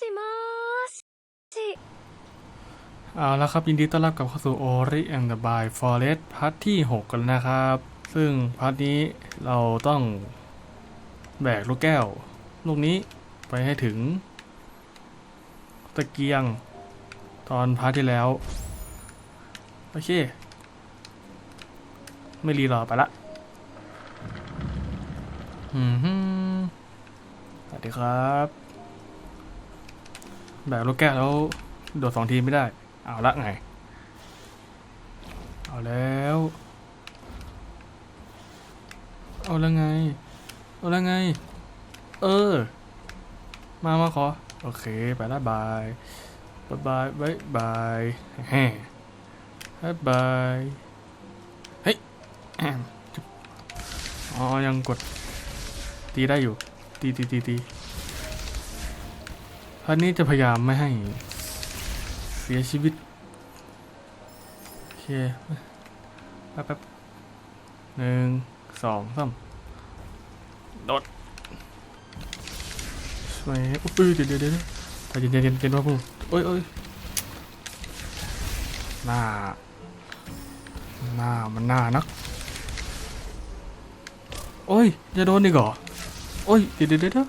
しもーし。 เอาละครับยินดีต้อนรับกลับเข้าสู่ Ori and the by Forest พาร์ทที่ 6 กันแล้วนะครับ ซึ่งพาร์ทนี้เราต้องแบกลูกแก้ว ลูกนี้ไปให้ถึง ตะเกียง ตอนพาร์ทที่แล้ว โอเค ไม่รีรอไปละอืมฮึสวัสดีครับ แบกลูกแก้วแล้ว โดดสองทีไม่ได้ เอาละไง เอาแล้ว เอาล้วไง เอาล้วไง เออ มามาขอ โอเค ไปละบายบายบายบายบายแฮ่บายบายเฮ้ยอมจุ๊บอ๋อ ยังกด ตีได้อยู่ ตีตีตีตี พันนี้จะพยายามไม่ให้ เสียชีวิต โอเคแป๊บแป๊บหนึ่งสองสามโดดช่วยอุ้ยเดี๋ยวเดี๋ยวเดี๋ยวใจเย็นเย็นเย็นเย็นว่าพูโอ้ยโอ้ยหน้าหน้ามันหน้านัก โอ้ยจะโดนอีกเหรอโอ้ยเดี๋ยวเดี๋ยวเดี๋ยว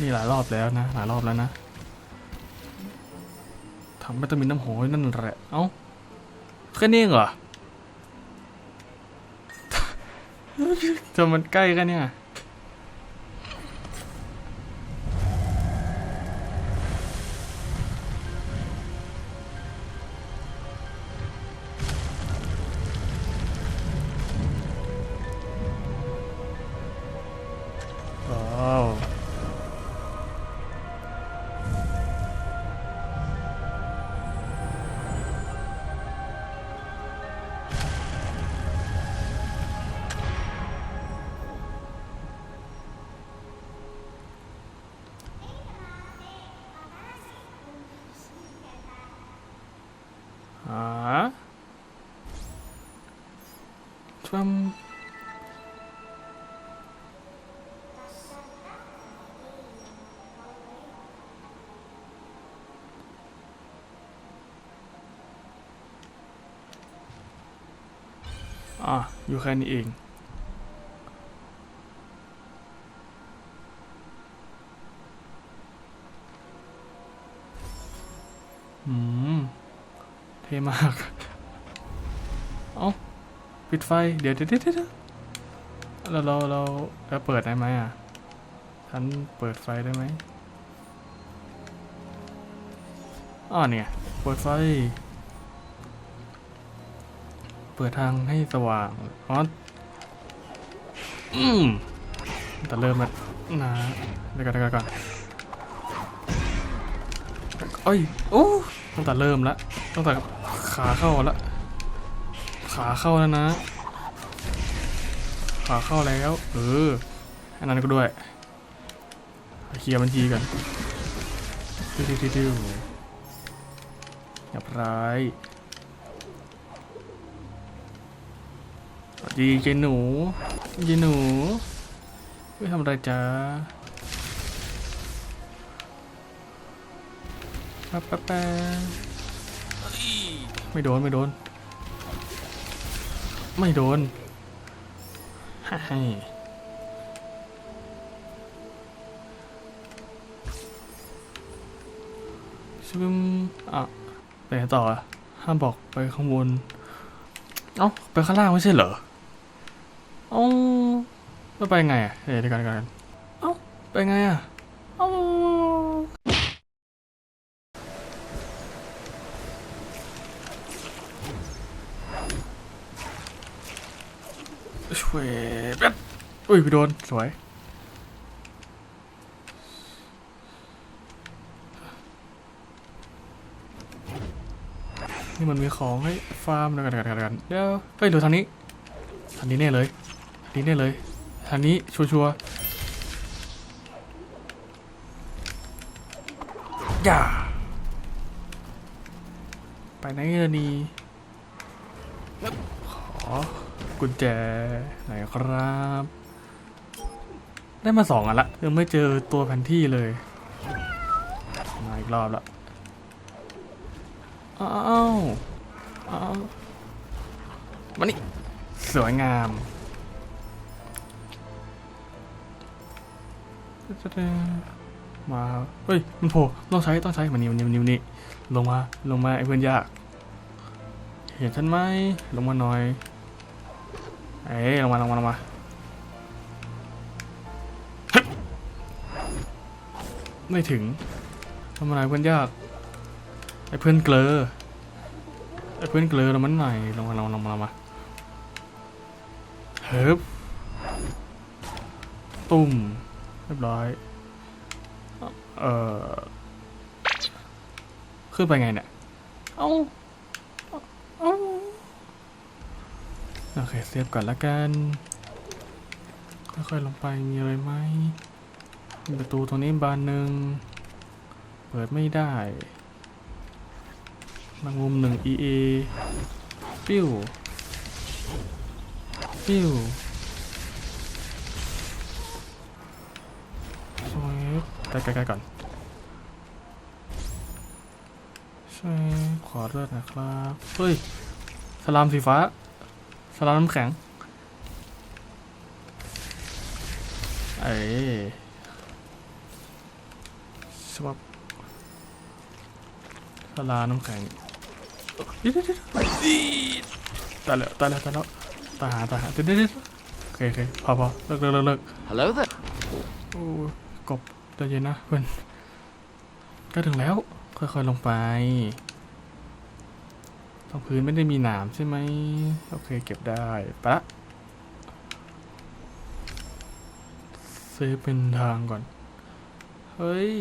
นี่หลายรอบแล้วนะ หลายรอบแล้วนะถังวิตามินน้ำโหยนั่นแหละ เอ้าแค่นี้เหรอจะมันใกล้กันเนี่ย ทรัมอะอยู่แค่นี้เองอืม เท่มาก ปิดไฟเดี๋ยวเดี๋ยวเดี๋ยวเดี๋ยวเราเราเราเราเปิดได้ไหมอะฉันเปิดไฟได้ไหมอ๋อเนี่ย เปิดไฟ เปิดทางให้สว่างอ๋ออืมแต่เริ่มแล้วนะเดี๋ยวก่อนเดี๋ยวก่อนเดี๋ยวก่อนเอ้ยโอ้ตั้งแต่เริ่มแล้วตั้งแต่ขาเข้าแล้ว ขาเข้าแล้วนะ ขาเข้าแล้ว เออ อันนั้นก็ด้วยเคลียร์บัญชีกันติ้วติ้วติ้วติ้วเรียบร้อยสวัสดีเจหนูเจหนูไม่ทำอะไรจ้าแป๊บแป๊บแป๊บไม่โดน ไม่โดน ไม่โดนฮ่าฮ่าซึมอะไปไหนต่ออะห้ามบอกไปข้างบน เอ้า ไปข้างล่างไม่ใช่เหรอ เอ้าแล้วไปไงอะ เดี๋ยวเดี๋ยวกันเดี๋ยวกัน เอ้า ไปไงอะ ช่วยแป๊บอุ้ยไปโดน สวย นี่มันมีของให้ฟาร์มเดี๋ยวกันเดี๋ยวกันเดี๋ยวกันเดี๋ยวเฮ้ยดูทางนี้ทางนี้แน่เลยทางนี้แน่เลยทางนี้ชัวร์ชัวอย่าไปไหนกันดีขอ กุญแจไหนครับ ได้มาสองอันละยังไม่เจอตัวแผนที่เลย มาอีกรอบละอ้าวอ้าวมานี่สวยงามมาเฮ้ย มันโผล่ต้องใช้ ต้องใช้ มันนี่มันนี่มันนี่นี่ลงมา ลงมาไอ้เพื่อนยาก เห็นฉันไหม ลงมาหน่อย เอ้ยลงมาลงมาลงมาไม่ถึงทำอะไรเพื่อนยาก ไอ้เพื่อนเกลอไอ้เพื่อนเกลอแล้วมันไหนลงมาลงมาลงมาลงมาเฮ้บตุ่มเรียบร้อย เอ่อ ขึ้นไปไงเนี่ย เอ้า เอ้า โอเคเซฟก่อนละกันค่อยๆลงไปมีอะไรไหมประตูตรงนี้บานหนึ่งเปิดไม่ได้แมงมุมหนึ่ง EA ปิ้ว ปิ้วสวยใกล้ๆก่อนช่ขอเลือดนะครับ เฮ้ย สลามสีฟ้า สลามน้ำแข็ง เอ้ยสวับสลามน้ำแข็งดีตายแล้วตายแล้วตายแล้วตายหาตายหาเดี๋ยวเดี๋ยวเดี๋ยวโอเคโอเคพอพอเลิกเลิกเลิกเลิก Hello there. โอ้ยกบใจเย็นนะเพื่อนก็ถึงแล้ว ค่อยๆลงไป ตรงพื้นไม่ได้มีหนามใช่ไหมโอเคเก็บได้ปะเซฟเป็นทางก่อน เฮ้ย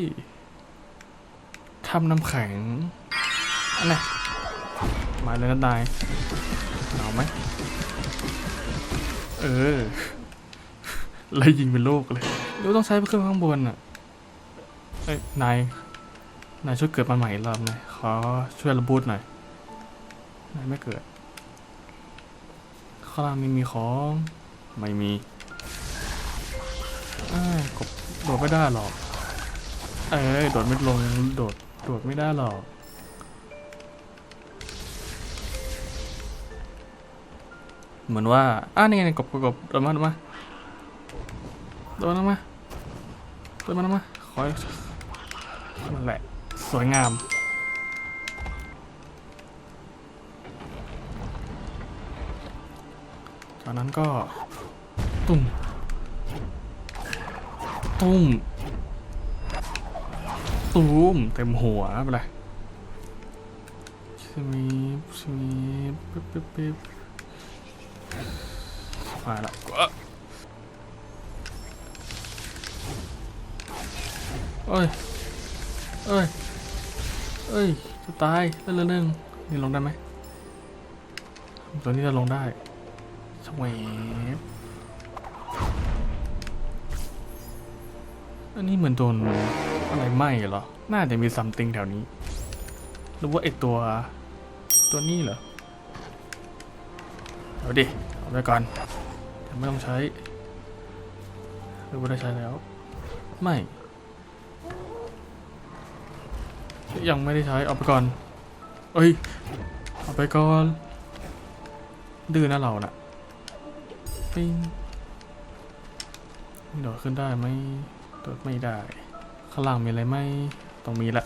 ทำน้ำแข็งอันไหนมาเลยนะนายเอาไหมเออไล่ยิงเป็นโลกเลยหรือว่าต้องใช้เครื่องข้างบนอะเอ้ยนายนายช่วยเกิดมาใหม่อีกรอบหน่อยขอช่วยระบูดหน่อย ไม่เกิด ข้างล่างไม่มีของ ไม่มีอ้ายกบโดดไม่ได้หรอก เอ้ยโดดไม่ลง โดด โดดไม่ได้หรอกเหมือนว่า อ้านี่ไงกบกบกบโดดมาโดดมาโดนมาโดนมาลงมา ขอนั่นแหละ สวยงาม จากนั้นก็ ตุ่มตุ่มตูมเต็มหัวไปเลยสวีปสวีปปิ๊บปิ๊บปิ๊บมาแล้วก็เอ้ย เอ้ย เอ้ย จะตายเรื่องเรื่องนี่ลงได้ไหมตัวนี้จะลงได้ สวอันนี้เหมือนโดนอะไรไหม้เหรอ น่าจะมีซัมติงแถวนี้ หรือว่าไอตัว ตัวนี้เหรอ เอาดิ เอาไปก่อนยังไม่ต้องใช้หรือว่าได้ใช้แล้ว ไม่ ยังไม่ได้ใช้ เอาไปก่อน เอ้ย เอาไปก่อนดื้อนะเราน่ะ ปิ้งโดดขึ้นได้ไหมโดดไม่ได้ ข้างล่างมีอะไรไหมต้องมีละ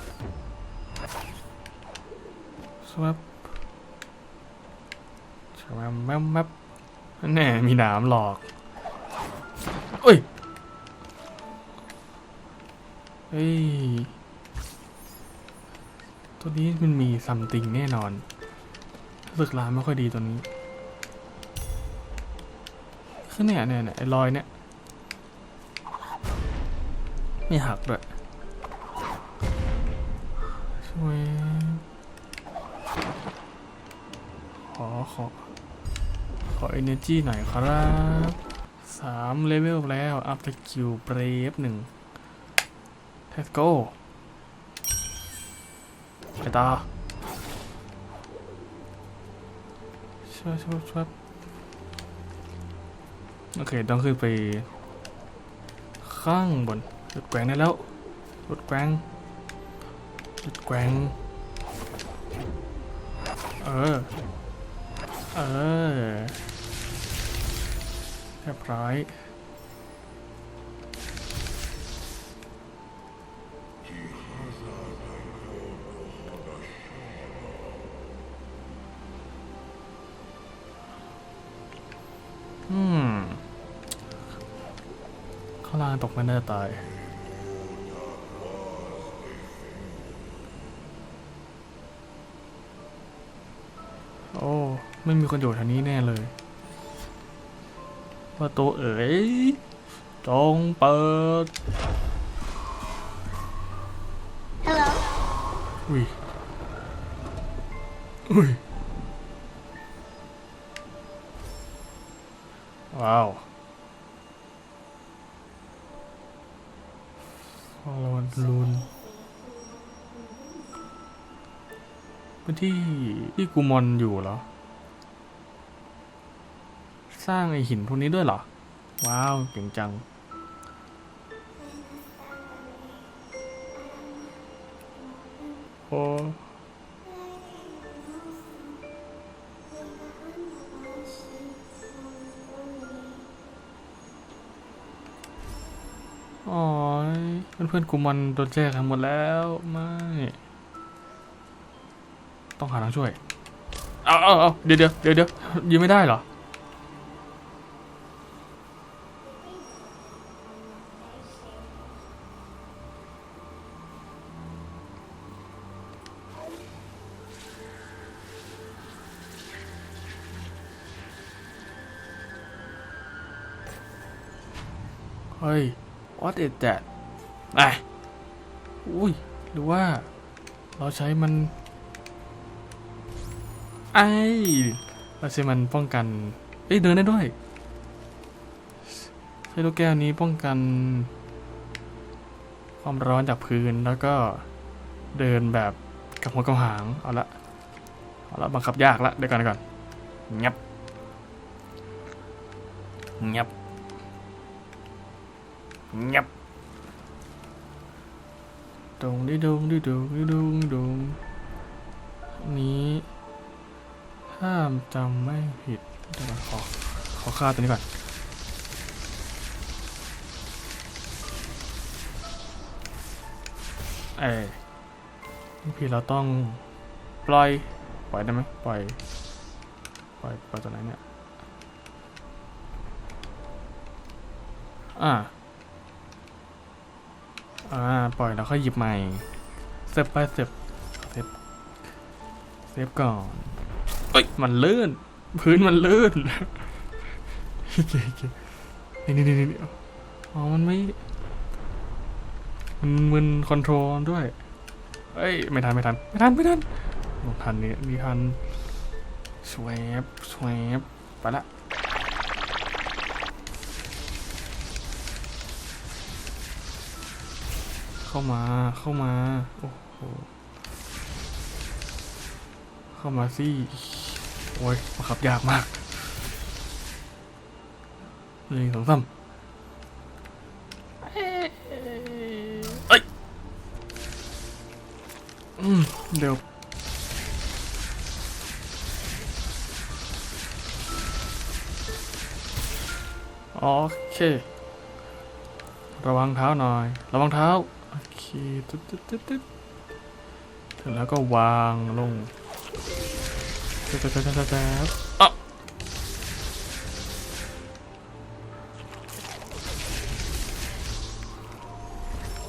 สวับสวับแมบแมบแน่มีหนามหลอกเอ้ยเฮ้ย ตัวนี้มันมีซัมติงแน่นอนรู้สึกร้านไม่ค่อยดีตัวนี้ คือเนี่ยเนี่ยเนี่ยไอ้รอยเนี่ยไม่หักด้วยช่วยขอขอขอ energy หน่อยครับสามเลเวลแล้วอัพตะคิวเบรฟหนึ่ง let's go ไปต่อช่วยช่วยช่วย โอเคต้องขึ้นไป ข้างบนรุดแกว้งได้แล้วรุดแกว้งรุดแกว้งเออ เออเรียบร้อย ม่น่าจะตาย โอ้ ไม่มีคนอยู่แถวนี้แน่เลยประตูเอ๋ยจงเปิด Hello. อุ้ยอุ้ย กูมอนอยู่เหรอ สร้างไอหินพวกนี้ด้วยเหรอ ว้าวเก่งจัง โอ้อ๋อยเพื่อนๆกูมันโดนแจกกันหมดแล้ว ไม่ ต้องหาทางช่วย เอาเอาเอาเดี๋ยวเดี๋ยวเดี๋ยวเดี๋ยวยืนไม่ได้เหรอ เฮ้ย what is that อะอุ้ย หรือว่า เราใช้มัน ไอเราใช้มันป้องกัน เอ้ยเดินได้ด้วย ใช้ลูกแก้วนี้ป้องกัน ความร้อนจากพื้นแล้วก็เดินแบบกับหัวกับหาง เอาละ เอาละบังคับยากละเดี๋ยวก่อนเดี๋ยวก่อนงียบงียบงียบดงดิดงดิดงดิดงดงนี้ ห้ามจำไม่ผิดเดี๋ยวขอ ขอค่าตัวนี้ก่อน เอ้พี่เราต้องปล่อย ปล่อยได้ไหมปล่อย ปล่อย ปล่อยตัวไหนเนี่ย อ่า อ่า ปล่อยแล้วค่อยหยิบใหม่ เซฟไปเซฟเซฟเซฟก่อน เอ้ย มันลื่น พื้นมันลื่นโอเคโอเคนี่นี่นี่นี่อ๋อ มันไม่ มันมึนคอนโทรลด้วย เอ้ย ไม่ทัน ไม่ทัน ไม่ทัน ไม่ทันลงทันนี่มีทันสวบสวบไปละเข้ามา เข้ามา โอ้โห เข้ามาสิโอ้ยบังคับยากมากหนึ่งสองสามเอ้ยอืมเดี๋ยวโอเค ระวังเท้าหน่อย ระวังเท้า โอเคตึ๊ดตึ๊ดตึ๊ดตึ๊ดแล้วก็วางลง อะ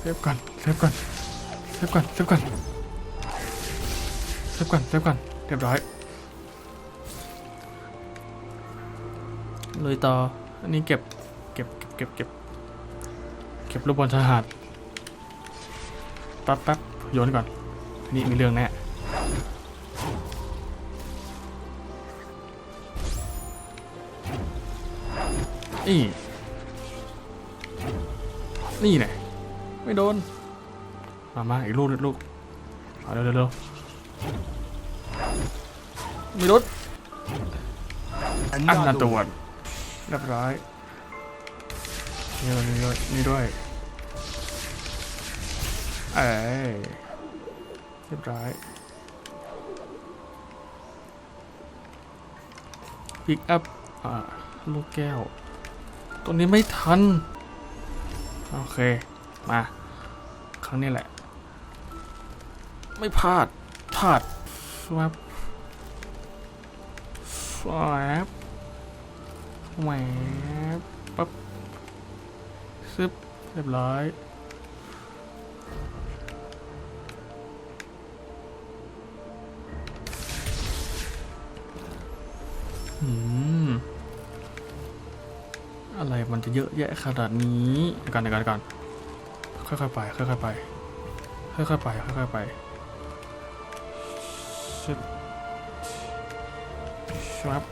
เซฟก่อนเซฟก่อนเซฟก่อนเซฟก่อนเซฟก่อนเซฟก่อนเรียบร้อยเลยต่อ อันนี้เก็บ เก็บ เก็บ เก็บ เก็บลูกบอลชายหาดแป๊บแป๊บโยนก่อน นี่มีเรื่องแน่ นี่ นี่แน่ไม่โดน มามาอีกลูกอีกลูกเอาเร็วเร็วเร็วไม่โดนอันนั้นตัวเรียบร้อยนี่ด้วยนี่ด้วยนี่ด้วยเอ้ยเรียบร้อยพิกอัพอ่าลูกแก้ว ตัวนี้ไม่ทัน โอเค มา ครั้งนี้แหละ ไม่พลาดพลาดสวับสวับแหวบปั๊บซึบเรียบร้อย เยอะแยะขนาดนี้ก่อนก่อนก่อนค่อยๆไปค่อยๆไปค่อยๆไปค่อยๆไปชึบชับ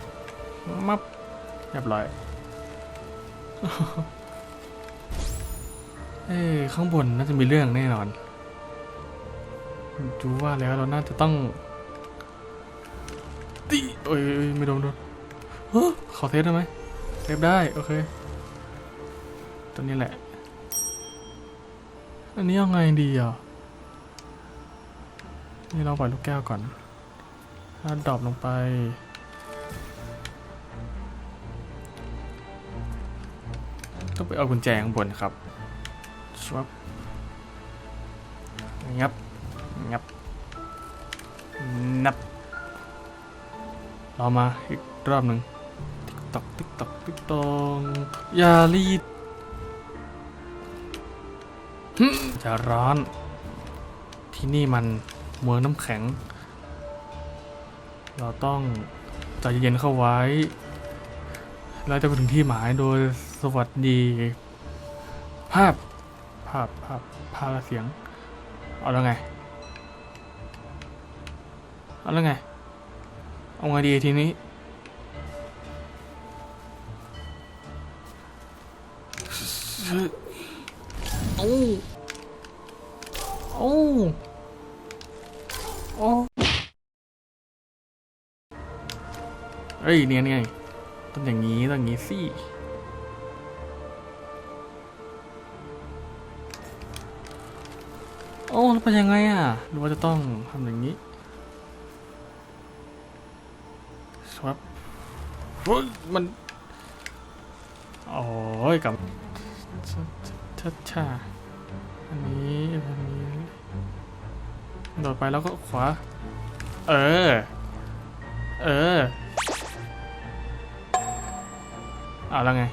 มับเรียบร้อยเอ้ข้างบนน่าจะมีเรื่องแน่นอนดูว่าแล้วเราน่าจะต้องตีโอ้ยไม่โดนโดนเขอเทสได้ไหมเทสได้ โอเค ตัวนี้แหละ อันนี้ยังไงดีอะ นี่เราปล่อยลูกแก้วก่อน ถ้าดรอปลงไป ต้องไปเอากุญแจข้างบนครับชวับงับ งับ นับ เรามาอีกรอบหนึ่งติ๊กตอกติ๊กตอกติ๊กตองอย่ารีด จะร้อน ที่นี่มันเมืองน้ำแข็ง เราต้องใจเย็นเข้าไว้ เราจะไปถึงที่หมายโดยสวัสดี ภาพ ภาพ ภาพ ภาพและเสียง เอาแล้วไง เอาแล้วไง เอาไงดีทีนี้ อ้ยเนี่ยเนี่ยต้องอย่างนี้ต้องอย่างนี้สิโอ้แล้วเป็นยังไงอะหรือว่าจะต้องทำอย่างนี้สวับเฮ้ยมันโอ้ยกลับชาชาชาอันนี้อันนี้โดดไปแล้วก็ขวา เออ เออ เอาแล้วไง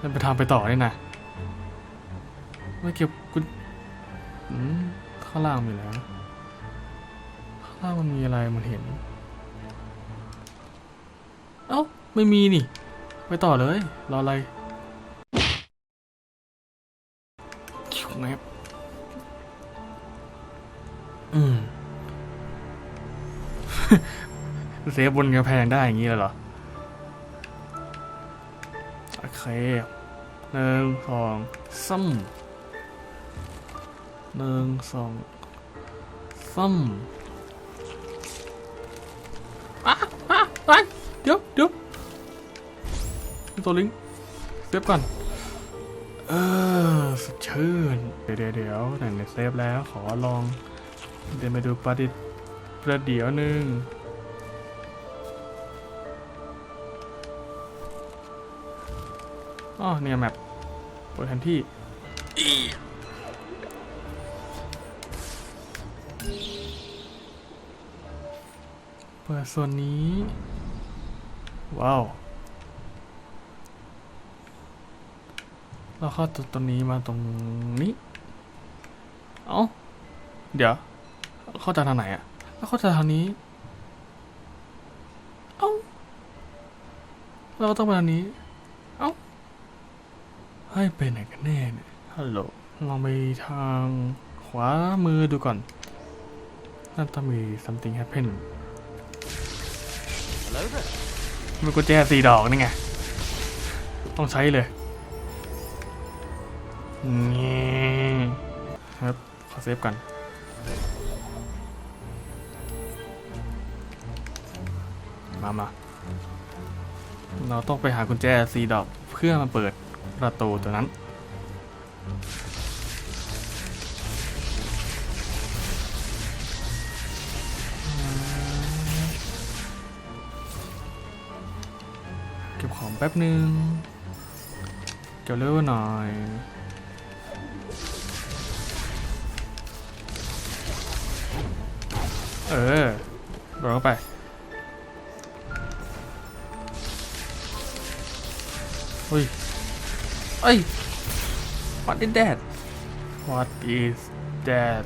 มันไปทำไปต่อนี่นะไม่เก็บกุญอืมข้างล่างมีแล้ว ข้างล่างมันมีอะไรมันเห็น เอ้า ไม่มีนี่ ไปต่อเลย รออะไรคิวแมปอืม เซฟบนกระแพงได้อย่างนี้เลยเหรอ หนึ่งสองซ้ำหนึ่งสองซ้ำอะอะอะเดี๋ยวเดี๋ยวตัวลิงเซฟก่อน เออสดชื่น เดี๋ยวเดี๋ยวไหนไหนเซฟแล้วขอลอง เดี๋ยวมาดูประดิษฐ์ประเดี๋ยวหนึ่ง อ๋อเนี่ยแมปเปิดแผนที่อีเปิดส่วนนี้ ว้าว เราเข้าตัวตัวนี้มาตรงนี้ เอ้า เดี๋ยว เข้าจากทางไหนอะแล้วเข้าจากทางนี้ เอ้า เราก็ต้องไปทางนี้เอ้า ให้ไปไหนกันแน่เนี่ยฮัลโหลลองไปทางขวามือดูก่อน น่าจะมี something happen มีกุญแจสี่ดอกนี่ไง ต้องใช้เลยนี่ครับ ขอเซฟกันมามา เราต้องไปหากุญแจสี่ดอกเพื่อมาเปิด ประตูตัวนั้น เก็บของแป๊บหนึ่งเก็บเร็วหน่อยเออโดนเไป อุ้ย เอ้ย What is that What is that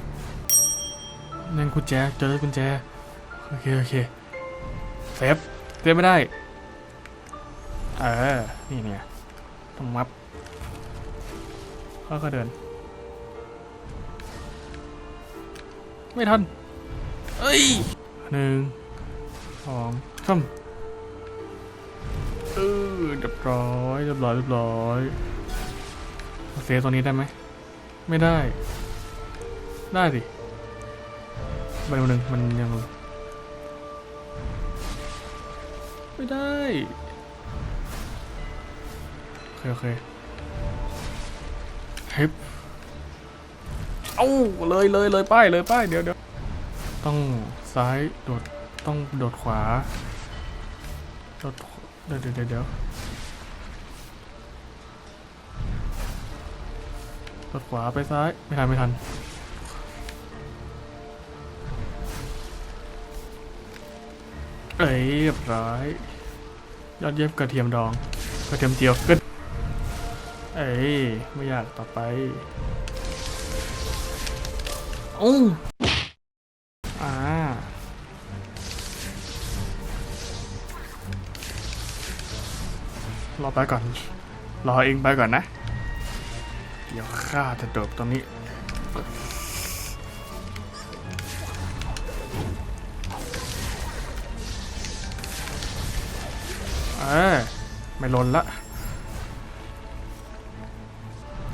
นั่นกุญแจเจอกุญแจ โอเค โอเคเซฟเซฟไม่ได้ เออ นี่เนี่ยต้องมับเขาก็เดิน ไม่ทันเอ้ยหนึ่งสองสามเออเรียบร้อยเรียบร้อยเรียบร้อย เซฟตรงนี้ได้ไหม ไม่ได้ ได้ดิใบหนึ่งมันยัง ไม่ได้ โอเคโอเคเฮ้ยเอ้าเลยเลยเลยป้ายเลยป้ายเดี๋ยวเดี๋ยวต้องซ้ายโดดต้องโดดขวาโดดขวาเดี๋ยวเดี๋ยวเดี๋ยว เดี๋ยวโดดขวาไปซ้าย ไม่ทัน ไม่ทัน เอ้ยเรียบร้อย ยอดเยี่ยมกระเทียมดอง กระเทียมเจียวขึ้นเอ้ยไม่อยากต่อไปโอ้อ่ารอไปก่อน รอเองไปก่อนนะ เดี๋ยวข้าจะโดดตรงนี้เออไม่ลนละ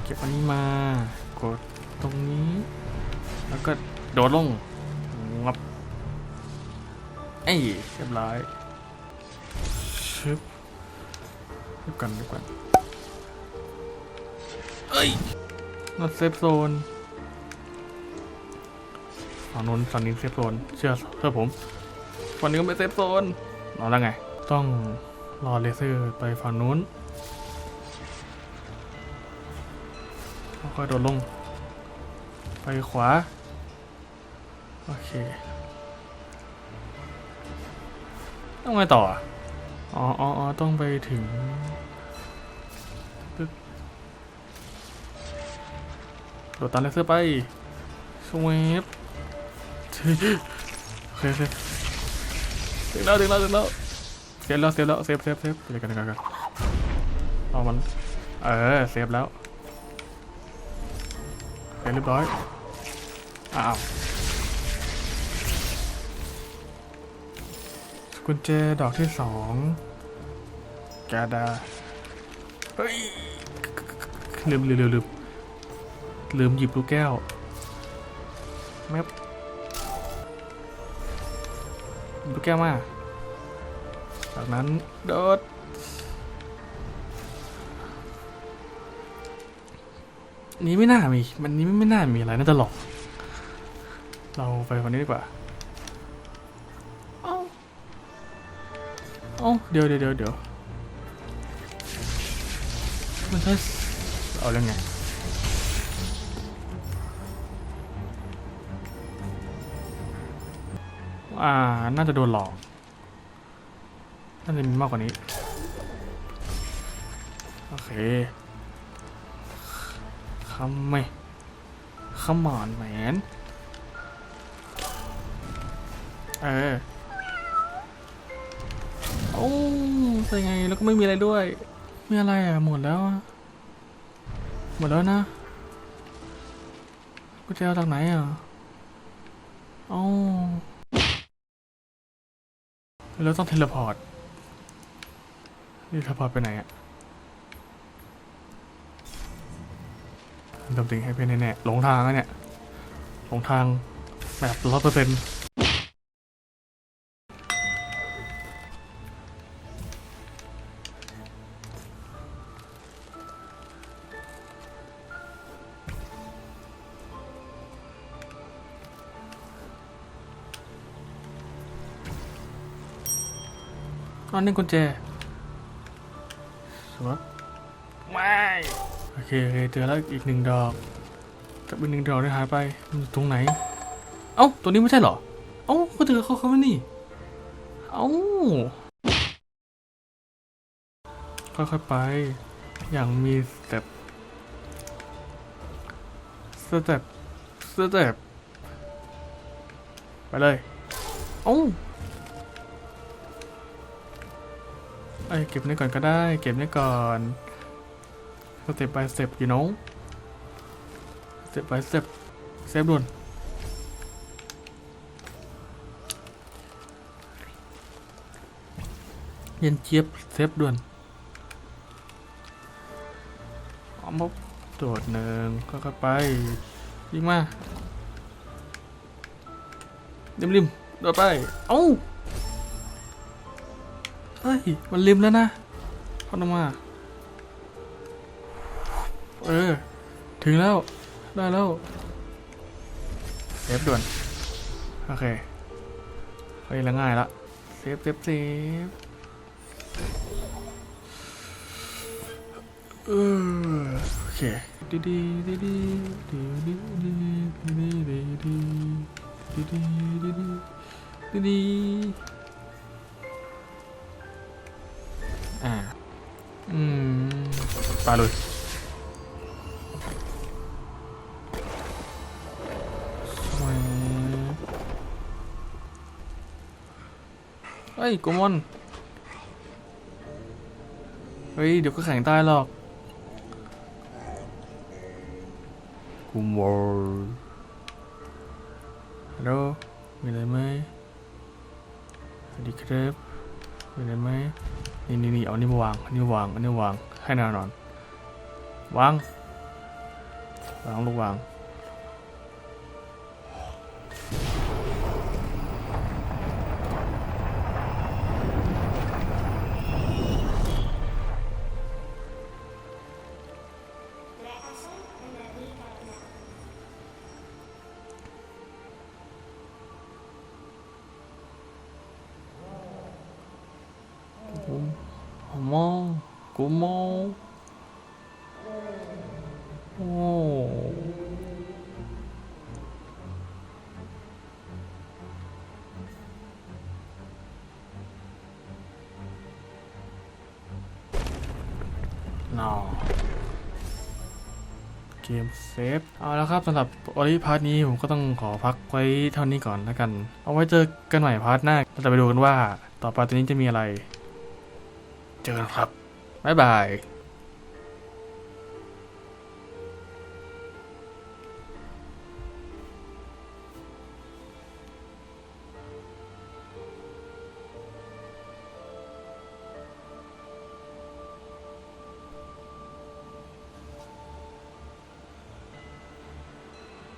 เก็บอันนี้มากดตรงนี้ แล้วก็โดดลงงับเอ้ยเรียบร้อยชึบเดี๋ยวกันเดี๋ยวกัน เอ้ยนัดเซฟโซนฝั่งนู้นฝั่งนี้เซฟโซนเชื่อเชื่อผมฝั่งนี้ก็ไม่เซฟโซนเอาแล้วไง ต้องรอเลเซอร์ไปฝั่งนู้นค่อยโดดลง ไปขวา โอเคต้องไงต่ออ๋ออ๋ออ๋อต้องไปถึง โดดตามเลเซอร์ไปสวีปโอเคโอเคถึงแล้วถึงแล้วถึงแล้วเซฟแล้วเซฟแล้วเซฟเซฟเซฟเดี๋ยวกันเดี๋ยวกันเรียวกันเอามันเออเซฟแล้วเซฟเรียบร้อยอ้าวกุญแจดอกที่สองแกดาเฮ้ยลืมลืมลืม ลืมลืมหยิบลูกแก้วแมปลูกแก้วมา จากนั้นโดดนี้ไม่น่ามี มันนี้ไม่น่ามีอะไรน่าจะหลอก เราไปคนนี้ดีกว่าเอ้าเอ้าเดี๋ยวเดี๋ยวเดี๋ยวเดี๋ยวมันใช่เอาเรื่องไง อ่า น่าจะโดนหลอก น่าจะมีมากกว่านี้ โอเคคำไม่ Come on man เออ โอ้เป็นไง แล้วก็ไม่มีอะไรด้วย มีอะไรอะ หมดแล้วหมดแล้วนะกูจะเอาจากไหนอะเอ้ แล้วต้องเทเลพอร์ตนี่เทเลพอร์ตไปไหนอะดำดิ่งให้เพื่อนแน่ๆหลงทางแล้วเนี่ย หลงทางแบบร้อยเปอร์เซ็นต์ อนนึงกุญแจสวัสดไม่โอเคโอเคเจอแล้วอีกหนึ่งดอกกับอีกหนึ่งดอกได้หายไปทุ่ตรงไหน เอ้าตัวนี้ไม่ใช่เหรอ เอ้าก็เจอเขาเขาไม่นี่ เอ้าค่อยๆไป อย่างมีสเต็ปสเต็ปสเต็ปไปเลย เอ้า ไอยเก็บนี่ก่อนก็ได้ เก็บนี่ก่อนสเต็ปไปสเต็ปอยู่น้องสเต็ปไปสเต็ปเซฟด่วนเย็นเจี๊ยบเซฟด่วนเอามาโดดหนึ่งก็เข้าไปยิงมาริมริมๆโดดไป เอ้า เฮ้ย มันริมแล้วนะพอดออกมาเออ ถึงแล้ว ได้แล้วเซฟด่วน โอเคเฮ้ยล้วง่ายละเซฟเซฟเซฟเออโอเคดีดีดีดีดีดีดีดีดีดีดีดีดีดี อืมไปเลยสวยเฮ้ยกูมอน เฮ้ย เดี๋ยวก็แข่งตายหรอกกูมอร์ฮัลโหลมีอะไรไหมสวัสดีครับมีอะไรไหม นี่นี่นี่เอานี่มาวางอันนี้มาวางอันนี้มาวางให้แน่นอนวางวางลูกวาง Comment Comment Oh No เกมเซฟ เอาละครับสำหรับวันนี้พาร์ทนี้ผมก็ต้องขอพักไว้เท่านี้ก่อนแล้วกัน เอาไว้เจอกันใหม่พาร์ทหน้าเราจะไปดูกันว่า ต่อไปตัวนี้จะมีอะไร เจอกันครับ บ๊ายบาย